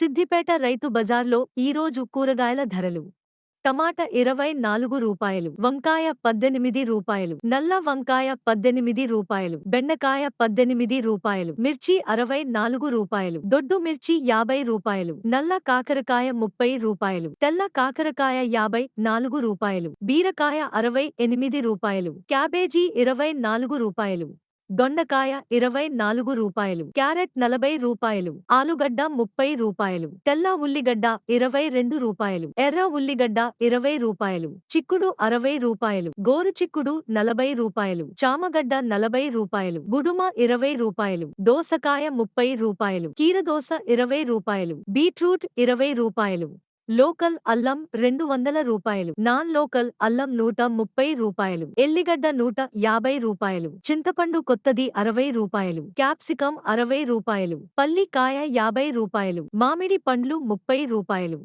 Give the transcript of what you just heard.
సిద్దిపేట రైతు బజార్లో ఈరోజు కూరగాయల ధరలు. టమాటా ఇరవై నాలుగు రూపాయలు వంకాయ పద్దెనిమిది రూపాయలు నల్ల వంకాయ పద్దెనిమిది రూపాయలు బెండకాయ పద్దెనిమిది రూపాయలు మిర్చి అరవై నాలుగు రూపాయలు దొడ్డు మిర్చి యాభై రూపాయలు నల్ల కాకరకాయ ముప్పై రూపాయలు తెల్ల కాకరకాయ యాభై నాలుగు రూపాయలు బీరకాయ అరవై ఎనిమిది రూపాయలు క్యాబేజీ ఇరవై నాలుగు రూపాయలు. దొండకాయ ఇరవై నాలుగు రూపాయలు క్యారెట్ నలభై రూపాయలు ఆలుగడ్డ ముప్పై రూపాయలు తెల్ల ఉల్లిగడ్డ ఇరవై రెండు రూపాయలు ఎర్ర ఉల్లిగడ్డ ఇరవై రూపాయలు చిక్కుడు అరవై రూపాయలు గోరు చిక్కుడు నలభై రూపాయలు చామగడ్డ నలభై రూపాయలు గుడుమ ఇరవై రూపాయలు దోసకాయ ముప్పై రూపాయలు కీరదోస ఇరవై రూపాయలు బీట్రూట్ ఇరవై రూపాయలు. లోకల్ అల్లం రెండు వందల రూపాయలు. నాన్ లోకల్ అల్లం నూట ముప్పై రూపాయలు. ఎల్లిగడ్డ నూట యాభై రూపాయలు. చింతపండు కొత్తది అరవై రూపాయలు. క్యాప్సికం అరవై రూపాయలు. పల్లికాయ యాభై రూపాయలు. మామిడి పండ్లు ముప్పై రూపాయలు.